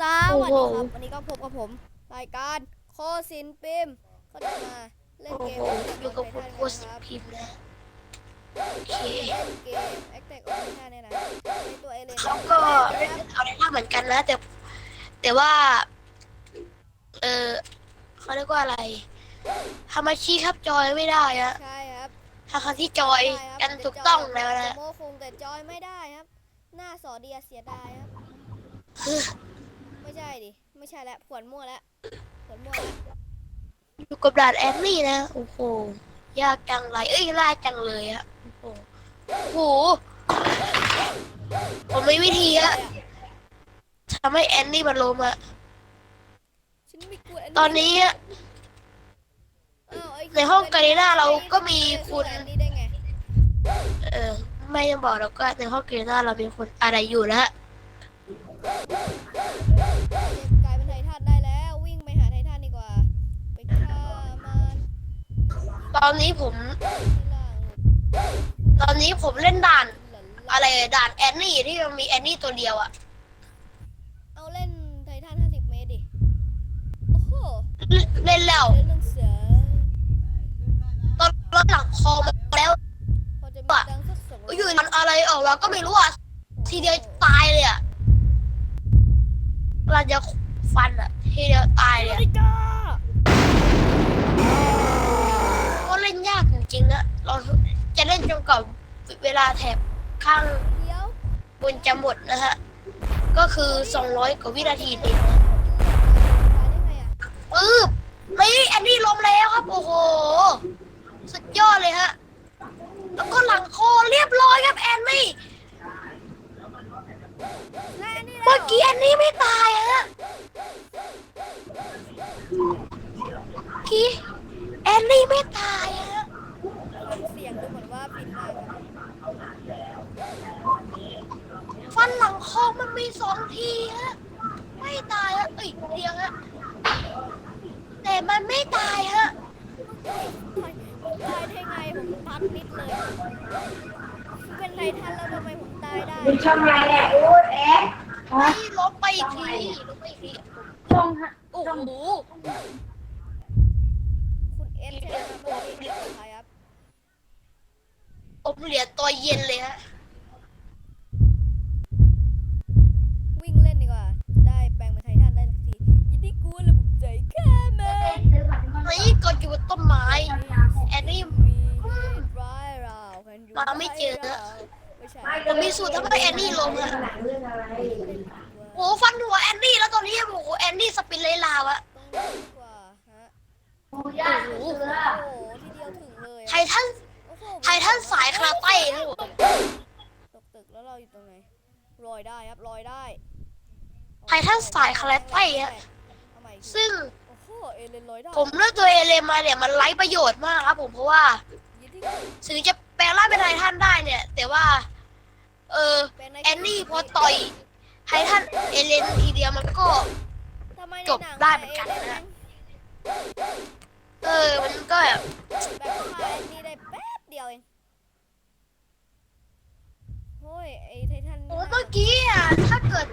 สวัสดีครับ วันนี้ก็พบกับผม รายการโคสินปิมก็จะมาเล่นโอ้เกมโหอยู่กับคุณโคสสิครับพิมพ์นะโอเคเล่นเกมแอคแท็กออนไลน์เนี่ยนะในตัวเอเลนเขาก็เล่นเอาได้ท่าเหมือนกันนะแต่ แต่ว่า เออเขาเรียกว่าอะไรทำอาชีพครับจอยไม่ได้อะใช่ครับถ้าครั้งที่จอยใช่ครับกันถูกต้องแล้วจะนะโมคุงแต่จอยไม่ได้ครับ หน้าสอเดียเสียดายครับ ไม่ใช่ดิ ไม่ใช่แล้วผวนมั่วแล้วผวนมั่วแล้วอยู่กับด่านแอนนี่นะ โอ้โห ยากจังไร เอ้ยยากจังเลยอะโอ้โหโอ้โห ผมมีวิธีอะทำให้แอนนี่มันล้มอะฉันไม่กลัวตอนนี้อะอ้าวไอ้ในห้องการีน่าเราก็มีคุณแอนนี่ได้ไง เออ ไม่ต้องบอกแล้วก็ในห้องเกรน่าเรามีคนอะไรอยู่แล้วเจ็บ กลายเป็นไททันได้แล้ว วิ่งไปหาไททันดีกว่า ไปฆ่ามันตอนนี้ผม ที่ล่างตอนนี้ผมเล่นด่าน หลันอะไรด่านแอนนี่ที่มันมีแอนนี่ตัวเดียวอะเอาเล่นไททัน50 เมตรดิ โอ้โหเล่นแล้ว เล่นเรื่องเสือ ตอนรถหลังคอมาแล้วพอจะมีดังสักสองร้อยู่มันอะไรออกมาก็ไม่รู้อะทีเดียวตายเลยอะ เราจะฟันอะทีเดียวตายเลยนาอะฬิกาก็เล่นยากจริงๆนะเราจะเล่นจนกว่าเวลาแถบข้างเดี๋ยวบนจะหมดนะฮะ ก็คือ 200 กว่าวินาทีเองนะตายได้ไงอะปึ๊บนี่แอนนี่ล้มแล้วครับ โอ้โห สุดยอดเลยฮะ แล้วก็หลังคอเรียบร้อยครับแอนนี่ นายอันนี้ เมื่อกี้แอนนี่ไม่ตายฮะเมื่อกี้แอนนี่ไม่ตายฮะเสียงดูเหมือนว่าผิดมากครับฟันหลังคอมันมีสองทีฮะ ไม่ตายฮะเอ้ยเดียวฮะ แต่มันไม่ตายฮะตายได้ไงผมพัดนิดเลย เป็นไททันแล้วทำไมผมตายได้ดูช่องอะไรเนี่ยโอ้ยแอ๊ะนี่ล้มไปอีกทีล้มไปอีกทีช่องฮะโอ้โห เอสใช่ไหมเอกี้ใครครับอมเหรียตัวเย็นเลยฮะวิ่งเล่นดีกว่า ได้แปลงเป็นไททันได้สักทียินดีกูระบุใจแค่แม่นี่ก็อยู่บนต้นไม้แอนนี่มาไม่เจอไม่ใช่จะมีสูตรทำให้แอนนี่ลงอะโอ้ฟันหัวแอนนี่แล้วตอนนี้โอ้แอนนี่สปินเลยลาวอะ ต้องดีกว่าฮะ โอ้ยากเสือโอ้โหทีเดียวถึงเลยไททันโอ้โหไททันสายคาราเต้ครับผมตกตึกแล้วเราอยู่ตรงไหนลอยได้ครับลอยได้ไททันสายคาราเต้อะเอาใหม่อีกทีซึ่งโอ้โหเอเลนลอยได้ผมเลือกตัวเอเลมาเนี่ยมันไร้ประโยชน์มากครับผมเพราะว่า ยินดีถึงจะแปลงร่างเป็นไททันได้เนี่ย แต่ว่า เออเป็นในแอนนี่พอต่อยไททันเอเลนทีเดียวมันก็ ทำไมในจบหนังได้เหมือนกันนะ เอ อ มันก็แบบแบบฆ่าแอนนี่ได้แป๊บเดียวเองโอ้ยไอไททันโอ้เมื่อกี้อะ ถ้าเกิด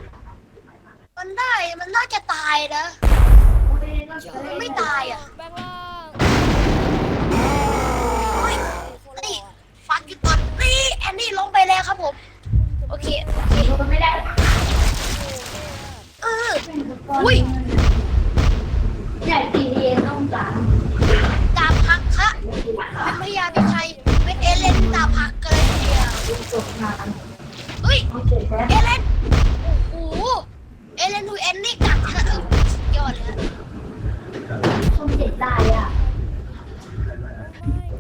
มันได้ มันน่าจะตายนะมันไม่ตายอะ แบงล่า เฮ้ยเขาเจ็บแล้วเอเลน โอ้โห เอเลนทูแอนนี่กัดฮะเออสุดยอดเลยฮะเขาเจ็บได้อะ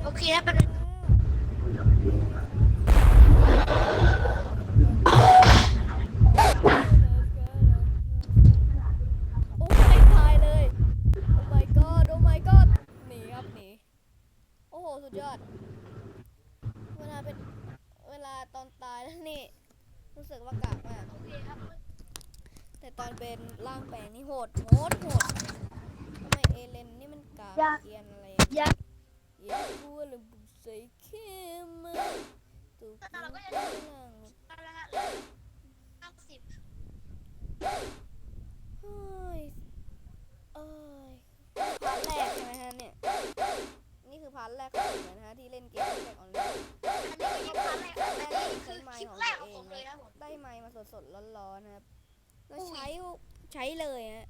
โอเคครับเป็นโอ้ไม่ตายเลย โอ้ my god โอ้ my god หนีครับหนี โอ้โห สุดยอด ตอนตายแล้วนี่ รู้สึกว่ากากมากบแต่ตอนเป็นร่างแปลงนี่โหดโหดโหดทำไมเอเลนนี่มันกลับเกียนอะไรอยากอยากรู้อยบุกใส่เข้มตุ๊กตาเราก็บเฮ้ยัอ้พาร์แรกใช่ไหมฮะเนี่ย นี่คือพัร์แรกของผมนะฮะที่เล่นเกมแรกออนไลน์ สดๆร้อนๆนะครับแล้วอุ้ยใช้ใช้เลยฮะ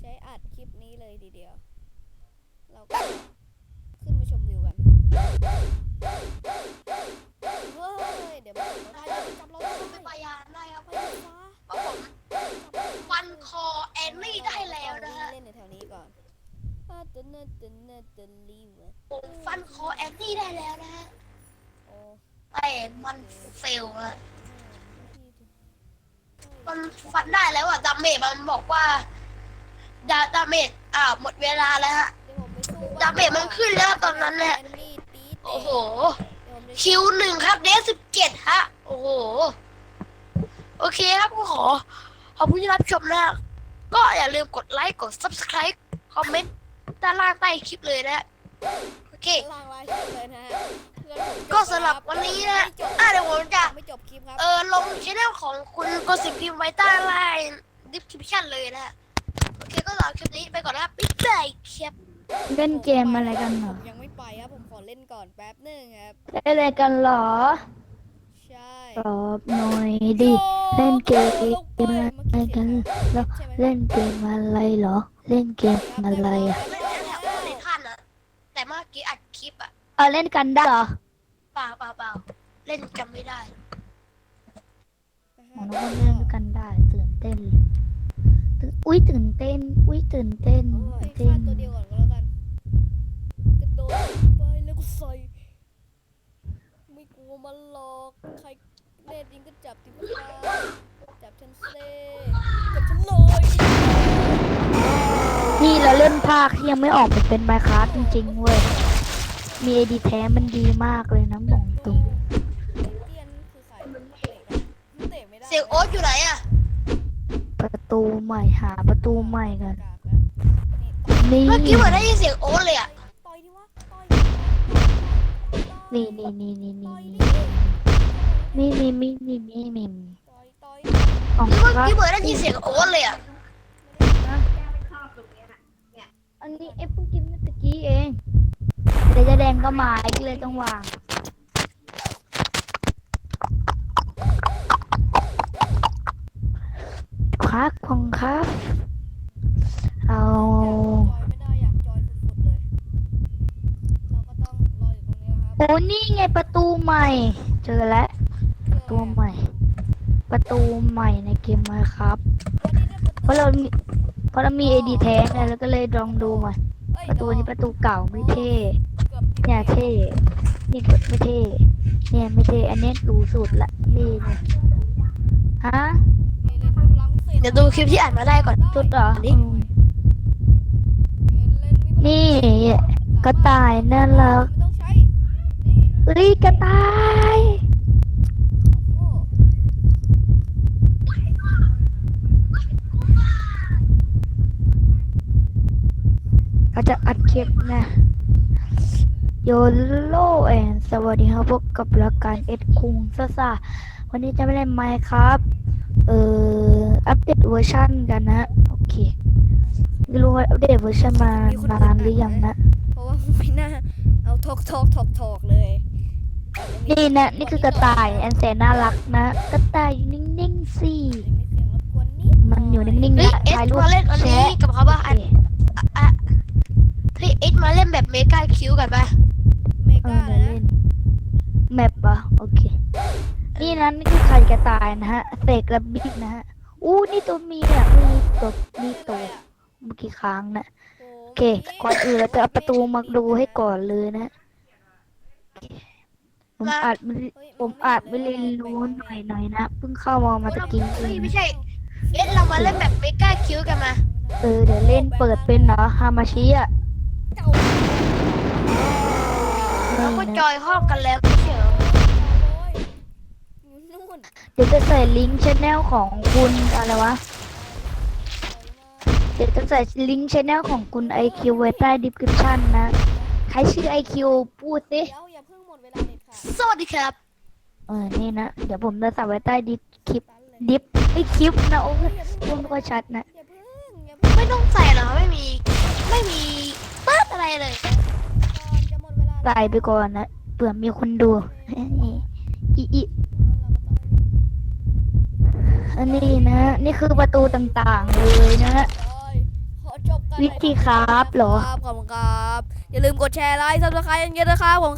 ใช้อัดคลิปนี้เลยทีเดียว เราก็ขึ้นมาชมวิวกันเฮ้ยเดี๋ยวมันเราได้จับเราได้เป็นปลายานได้ครับไปเลยฟ้าเพราะผมฟันคอแอนนี่ได้แล้วนะฮะเล่นในแถวนี้ก่อนอ่าตึนเนตึนเนตึนลีวะผมฟันคอแอนนี่ได้แล้วนะฮะโอ้แต่มันเฟลอะเฮ้ย มันฟันได้แล้วอะดาเมจมันบอกว่าดาดาเมจอ่าหมดเวลาแล้วฮะ ดาเมจมันขึ้นแล้วตอนนั้นแอมี่ตีเตะโอ้โห คิวหนึ่งครับเดสสิบเจ็ดฮะ โอ้โห โอเคครับก็ขอ ขอบคุณที่รับชมนะก็อย่าลืมกดไลค์ กด subscribe คอมเมนต์ด้านล่างใต้คลิปเลยนะ โอเค ล่างลายคลิปเลยนะฮะ สำหรับวันนี้นะไม่จบอะเดี๋ยวผมจะ ไม่จบคลิปครับ เออลงช่องของคุณกดสิ่งพิมพ์ไว้ใต้ล่างดิสคริปชั่นเลยนะโอเคก็สำหรับคลิปนี้ไปก่อนนะครับบ๊ายบายครับเล่นเกมอะไรกันเหรผอมยังไม่ไปครับ ผมขอเล่นก่อนแป๊บหนึงครับ เล่นอะไรกันเหรอ ใช่ตอบหน่อยดิ เล่นเกมอะไรกันแล้วเล่นเกมอะไรเหรอ เล่นเกมอะไรอะไม่ใช่แถวในท่านนะแต่เมื่อกี้อัดคลิปอะเอาเล่นกันได้เหรอเป ล่าเปล่าเปล่าเล่นกันไม่ได้ หมอน้องเล่นกันได้ตื่นเต้นเลยตื่นอุ้ยตื่นเต้น อุ้ยตื่นเต้นโอ้ยตื่นฆ่าเต้นตัวเดียวก่อนก็แล้วกันกระโดดไปแล้วก็ใส่ไม่กลัวมันหรอกใครเล่นยิงก็จับติดฟ้าจับฉันเซ่จับฉันเลยนี่เราเล่นภาคที่ยังไม่ออกมันเป็นไมค์ค a f t จริงๆเว้ย มีไอดีแท้มันดีมากเลยนะบอกตรงเตี้ยนคือใครเตะกันเตะไม่ได้เสียงโอ๊ตอยู่ไหนอะประตูใหม่หาประตูใหม่กันกากแล้วนี่ต่อยนี่เมื่อกี้เหมือนได้ยินเสียงโอ๊ตเลยอะต่อยดิวะต่อยนี่นี่นี่นี่นี่ต่อยดินี่นี่นี่นี่นี่นี่ต่อยต่อยของเมื่อครับกี้เหมือนได้ยินเสียงโอ๊ตเลยอะอันนี้เอฟเพิ่งกินเมื่อตะกี้เอง เดี๋ยวจะแดงก็มาอีกเลยต้องวาง ครับของครับ เอา ไม่ได้อยากจอยสุดๆเลย เราก็ต้องรออยู่ตรงนี้นะครับโอ้นี่ไงประตูใหม่ เจอแล้วประตูใหม่ ประตูใหม่ในเกมมาครับ เพราะเรามีเพราะเรามีเอดีแท้ไงแล้วก็เลยลองดูมาประตูนี้ประตูเก่าไม่เท่ เนี่ยเท่นี่ก็ไม่เท่เนี่ยไม่เท่อันนี้ดูสุดละนี่เนี่ยฮะเดี๋ยวดูคลิปที่อ่านมาได้ก่อนสุดเหรอนี่นี่กระต่ายน่ารักต้องใช้นี่เฮ้ยกระต่ายอ้โหเขาจะอัดคลิปนะ โยโลแอนสวัสดีครับพบกับรายการเอ็ดคุงซ่าซาวันนี้จะไม่เล่นไมค์ครับ เอ่อ อัปเดตเวอร์ชันกันนะ โอเคไม่รู้ว่าอัปเดตเวอร์ชันมานานหรือยังนะ เพราะว่าไม่น่าเอาทอกทอกทอกทอกเลยนี่นะ นี่คือกระต่ายแอนแสนน่ารักนะ กระต่ายอยู่นิ่งๆสิมีเสียงรบกวนนิดมันอยู่นิ่งๆเฮ้ยนะเอสถ่ายรูปมาเล่นอันแชนี้ร์กับเขาป่ะโออันเคอะเฮ้ยเอสมาเล่นแบบเมกาคิวกันป่ะ เมเออกาเดี๋ยวนะเล่นแมปอะโอเค นี่นะนี่คือไข่กระต่ายนะฮะเสกระบิดนะฮะอู้นี่ตัวเมียนี่ตัวนี่ตัวเมื่อกี้ค้างนะโอเคก่อนอื่นเราจะเอาประตูมาดูให้ก่อนเลยนะโอเคผมอาจไม่ผมอาจไม่เรียนรู้หน่อยหน่อยๆนะเพิ่งเข้ามามาตะกี้เอเฮ้ยงไม่ใช่ เอสเรามาเล่นแบบเมกาคิวกันมา เออเดี๋ยวเล่นเปิดเป็นเหรอฮามาชิอะ เจ้า เราก็นี่จนะอยห้องกันแล้วไม่ใช่เหรออยู่นู่นเดี๋ยวจะใส่ลิงก์ชแนลของคุณอะไรวะ เดี๋ยวจะใส่ลิงก์ชแนลของคุณ IQ ไว้ใต้ดีคริปชันนะ ใครชื่อ IQ พูดสิ เดี๋ยวอย่าเพิ่งหมดเวลาเด็ดขาดสวัสดีครับ เออ นี่นะ เดี๋ยวผมจะใส่ไว้ใต้ดิสคลิป ตันเลยดิฟไอยคลิปนะโอ้ยอย่าเพิ่งพูดไม่ค่อยชัดนะ อย่าเพิ่งอย่าเพิ่งไม่ต้องใส่หรอกไม่มี ไม่มีปั๊บอะไรเลย ตายไปก่อนนะเผื่อมีคนดูอีอีอันนี้นะ นี่คือประตูต่างๆเลยนะวิธีครับหรอ ครับขอบคุณครับ อย่าลืมกดแชร์ไลค์ซับสไครต์กันเยอะนะครับผม